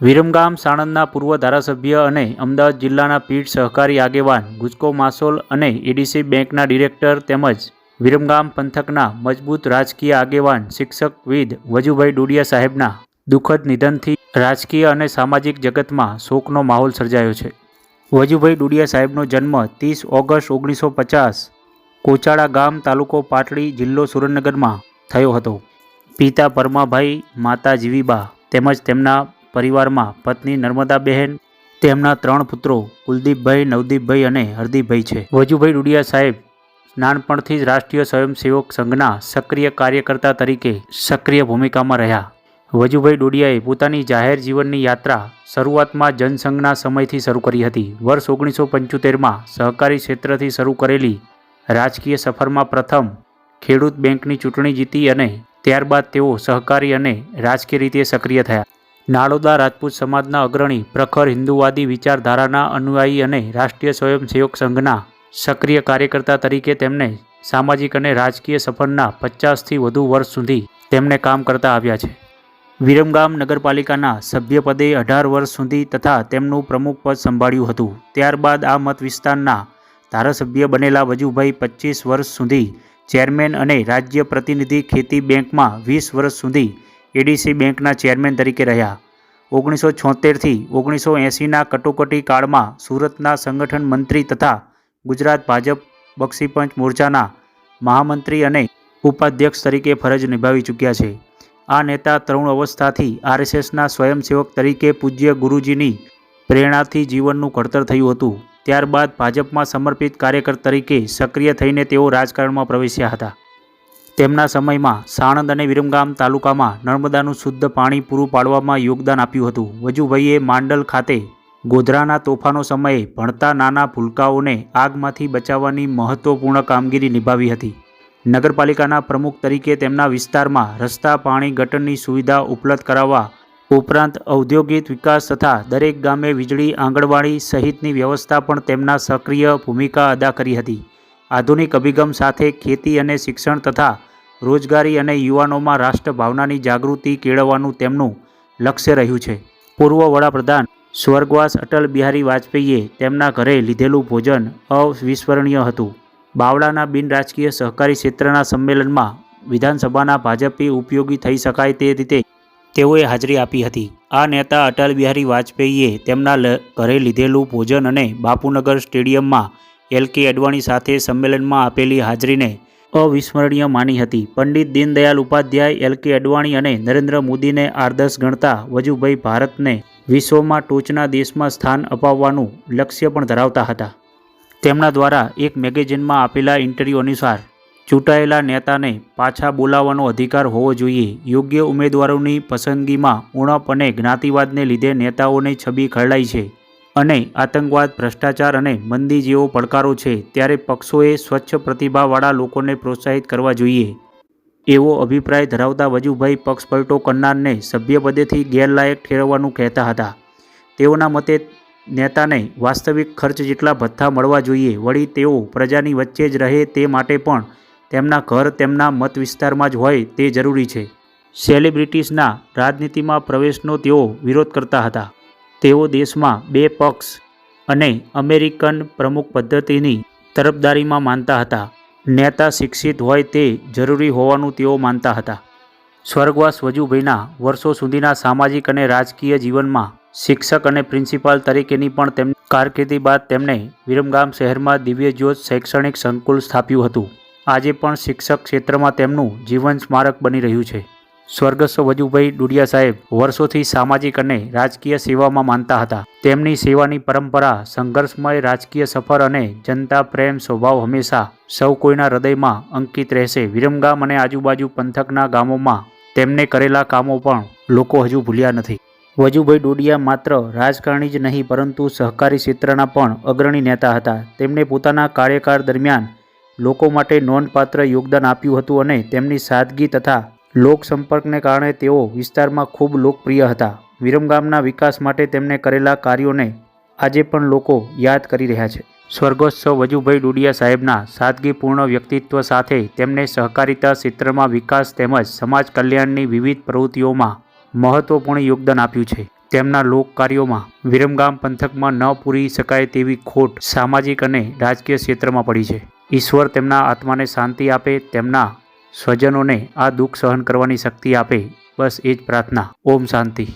વિરમગામ સાણંદના પૂર્વ ધારાસભ્ય અને અમદાવાદ જિલ્લાના પીઢ સહકારી આગેવાન ગુજકો માસોલ અને એડીસી બેંકના ડિરેક્ટર તેમજ વિરમગામ પંથકના મજબૂત રાજકીય આગેવાન શિક્ષકવિદ વજુભાઈ ડોડિયા સાહેબના દુઃખદ નિધનથી રાજકીય અને સામાજિક જગતમાં શોકનો માહોલ સર્જાયો છે. વજુભાઈ ડોડિયા સાહેબનો જન્મ ત્રીસ ઓગસ્ટ ઓગણીસો પચાસ કોચાળા ગામ તાલુકો પાટડી જિલ્લો સુરેન્દ્રનગરમાં થયો હતો. પિતા પરમાભાઈ, માતા જીવીબા તેમજ તેમના પરિવારમાં પત્ની નર્મદાબહેન, તેમના ત્રણ પુત્રો કુલદીપભાઈ, નવદીપભાઈ અને હરદીપભાઈ છે. વજુભાઈ ડુડિયા સાહેબ નાનપણથી જ રાષ્ટ્રીય સ્વયંસેવક સંઘના સક્રિય કાર્યકર્તા તરીકે સક્રિય ભૂમિકામાં રહ્યા. વજુભાઈ ડોડિયાએ પોતાની જાહેર જીવનની યાત્રા શરૂઆતમાં જનસંઘના સમયથી શરૂ કરી હતી. વર્ષ ઓગણીસો પંચોતેરમાં સહકારી ક્ષેત્રથી શરૂ કરેલી રાજકીય સફરમાં પ્રથમ ખેડૂત બેંકની ચૂંટણી જીતી અને ત્યારબાદ તેઓ સહકારી અને રાજકીય રીતે સક્રિય થયા. નાળોદા રાજપૂત સમાજના અગ્રણી, પ્રખર હિન્દુવાદી વિચારધારાના અનુયાયી અને રાષ્ટ્રીય સ્વયંસેવક સંઘના સક્રિય કાર્યકર્તા તરીકે તેમને સામાજિક અને રાજકીય સફરના પચાસથી વધુ વર્ષ સુધી તેમને કામ કરતા આવ્યા છે. વિરમગામ નગરપાલિકાના સભ્યપદે અઢાર વર્ષ સુધી તથા તેમનું પ્રમુખ પદ સંભાળ્યું હતું. ત્યારબાદ આ મત વિસ્તારના ધારાસભ્ય બનેલા વજુભાઈ પચીસ વર્ષ સુધી ચેરમેન અને રાજ્ય પ્રતિનિધિ ખેતી બેંકમાં વીસ વર્ષ સુધી એડીસી બેંકના ચેરમેન તરીકે રહ્યા. ઓગણીસો છોતેરથી ઓગણીસો એંસીના કટોકટી કાળમાં સુરતના સંગઠન મંત્રી તથા ગુજરાત ભાજપ બક્ષીપંચ મોરચાના મહામંત્રી અને ઉપાધ્યક્ષ તરીકે ફરજ નિભાવી ચૂક્યા છે. આ નેતા તરુણ અવસ્થાથી આરએસએસના સ્વયંસેવક તરીકે પૂજ્ય ગુરુજીની પ્રેરણાથી જીવનનું ઘડતર થયું હતું. ત્યારબાદ ભાજપમાં સમર્પિત કાર્યકર તરીકે સક્રિય થઈને તેઓ રાજકારણમાં પ્રવેશ્યા હતા. તેમના સમયમાં સાણંદ અને વિરમગામ તાલુકામાં નર્મદાનું શુદ્ધ પાણી પૂરું પાડવામાં યોગદાન આપ્યું હતું. વજુભાઈએ માંડલ ખાતે ગોધરાના તોફાનો સમયે ભણતા નાના ભૂલકાઓને આગમાંથી બચાવવાની મહત્વપૂર્ણ કામગીરી નિભાવી હતી. નગરપાલિકાના પ્રમુખ તરીકે તેમના વિસ્તારમાં રસ્તા, પાણી, ગટરની સુવિધા ઉપલબ્ધ કરાવવા ઉપરાંત ઔદ્યોગિક વિકાસ તથા દરેક ગામે વીજળી, આંગણવાડી સહિતની વ્યવસ્થા પણ તેમના સક્રિય ભૂમિકા અદા કરી હતી. આધુનિક અભિગમ સાથે ખેતી અને શિક્ષણ તથા રોજગારી અને યુવાનોમાં રાષ્ટ્રભાવનાની જાગૃતિ કેળવવાનું તેમનું લક્ષ્ય રહ્યું છે. પૂર્વ વડાપ્રધાન સ્વર્ગવાસ અટલ બિહારી વાજપેયીએ તેમના ઘરે લીધેલું ભોજન અવિસ્મરણીય હતું. બાવળાના બિન રાજકીય સહકારી ક્ષેત્રના સંમેલનમાં વિધાનસભાના ભાજપી ઉપયોગી થઈ શકાય તે રીતે તેઓએ હાજરી આપી હતી. આ નેતા અટલ બિહારી વાજપેયીએ તેમના ઘરે લીધેલું ભોજન અને બાપુનગર સ્ટેડિયમમાં એલ કે અડવાણી સાથે સંમેલનમાં આપેલી હાજરીને અવિસ્મરણીય માની હતી. પંડિત દીનદયાલ ઉપાધ્યાય, એલ કે અડવાણી અને નરેન્દ્ર મોદીને આદર્શ ગણતા વજુભાઈ ભારતને વિશ્વમાં ટોચના દેશમાં સ્થાન અપાવવાનું લક્ષ્ય પણ ધરાવતા હતા. તેમના દ્વારા એક મેગેઝિનમાં આપેલા ઇન્ટરવ્યૂ અનુસાર, ચૂંટાયેલા નેતાને પાછા બોલાવવાનો અધિકાર હોવો જોઈએ. યોગ્ય ઉમેદવારોની પસંદગીમાં ઉણપ અને જ્ઞાતિવાદને લીધે નેતાઓની છબી ખરડાઈ છે. અને આતંકવાદ, ભ્રષ્ટાચાર અને મંદી જેવો પડકારો છે ત્યારે પક્ષોએ સ્વચ્છ પ્રતિભાવાળા લોકોને પ્રોત્સાહિત કરવા જોઈએ. એવો અભિપ્રાય ધરાવતા વજુભાઈ પક્ષપલટો કરનારને સભ્યપદેથી ગેરલાયક ઠેરવવાનું કહેતા હતા. તેઓના મતે, નેતાને વાસ્તવિક ખર્ચ જેટલા ભથ્થા મળવા જોઈએ, વળી તેઓ પ્રજાની વચ્ચે જ રહે તે માટે પણ તેમના ઘર તેમના મત વિસ્તારમાં જ હોય તે જરૂરી છે. સેલિબ્રિટીઝના રાજનીતિમાં પ્રવેશનો તેઓ વિરોધ કરતા હતા. તેઓ દેશમાં બે પક્ષ અને અમેરિકન પ્રમુખ પદ્ધતિની તરફદારીમાં માનતા હતા. નેતા શિક્ષિત હોય તે જરૂરી હોવાનું તેઓ માનતા હતા. સ્વર્ગવાસ વજુભાઈના વર્ષો સુધીના સામાજિક અને રાજકીય જીવનમાં શિક્ષક અને પ્રિન્સિપાલ તરીકેની પણ તેમની કારકિર્દી બાદ તેમણે વિરમગામ શહેરમાં દિવ્યજ્યોત શૈક્ષણિક સંકુલ સ્થાપ્યું હતું. આજે પણ શિક્ષક ક્ષેત્રમાં તેમનું જીવન સ્મારક બની રહ્યું છે. સ્વર્ગસ્થ વજુભાઈ ડુડિયા સાહેબ વર્ષોથી સામાજિક અને રાજકીય સેવામાં માનતા હતા. તેમની સેવાની પરંપરા, સંઘર્ષમય રાજકીય સફર અને જનતા પ્રેમ સ્વભાવ હંમેશા સૌ કોઈના હૃદયમાં અંકિત રહેશે. વિરમગામ અને આજુબાજુ પંથકના ગામોમાં તેમને કરેલા કામો પણ લોકો હજુ ભૂલ્યા નથી. વજુભાઈ ડોડિયા માત્ર રાજકારણી જ નહીં, પરંતુ સહકારી ક્ષેત્રના પણ અગ્રણી નેતા હતા. તેમણે પોતાના કાર્યકાળ દરમિયાન લોકો માટે નોંધપાત્ર યોગદાન આપ્યું હતું અને તેમની સાદગી તથા લોક સંપર્કને કારણે તેઓ વિસ્તારમાં ખૂબ લોકપ્રિય હતા. વિરમગામના વિકાસ માટે તેમણે કરેલા કાર્યોને આજે પણ લોકો યાદ કરી રહ્યા છે. સ્વર્ગસ્થ વજુભાઈ ડુડિયા સાહેબના સાદગીપૂર્ણ વ્યક્તિત્વ સાથે તેમને સહકારિતા ક્ષેત્રમાં વિકાસ તેમજ સમાજ કલ્યાણની વિવિધ પ્રવૃત્તિઓમાં મહત્વપૂર્ણ યોગદાન આપ્યું છે. તેમના લોક કાર્યોમાં વિરમગામ પંથકમાં ન પૂરી શકાય તેવી ખોટ સામાજિક અને રાજકીય ક્ષેત્રમાં પડી છે. ઈશ્વર તેમના આત્માને શાંતિ આપે તેમના સ્વજનોને આ દુઃખ સહન કરવાની શક્તિ આપે બસ એ જ પ્રાર્થના. ઓમ શાંતિ.